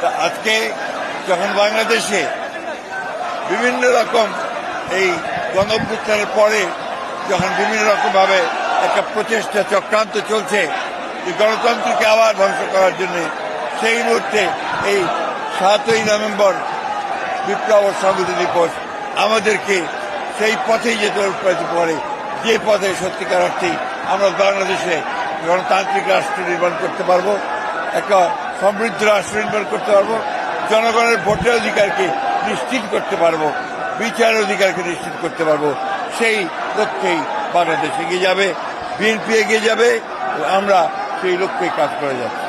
তা আজকে যখন বাংলাদেশে বিভিন্ন রকম এই গণঅভ্যুত্থানের পরে যখন বিভিন্ন রকমভাবে একটা প্রচেষ্টা চক্রান্ত চলছে যে গণতন্ত্রকে আবার ধ্বংস করার জন্য, সেই মুহূর্তে এই সাতই নভেম্বর বিপ্লব সংহতি দিবস আমাদেরকে সেই পথেই যেতে উৎপাদিত করে যে পথে সত্যিকার অর্থেই আমরা বাংলাদেশে গণতান্ত্রিক রাষ্ট্র নির্মাণ করতে পারব, একটা সমৃদ্ধ রাষ্ট্র নির্মাণ করতে পারব, জনগণের ভোটের অধিকারকে নিশ্চিত করতে পারব, বিচার অধিকারকে নিশ্চিত করতে পারব, সেই লক্ষ্যেই বাংলাদেশ এগিয়ে যাবে, বিএনপি এগিয়ে যাবে, আমরা সেই লক্ষ্যেই কাজ করে যাচ্ছি।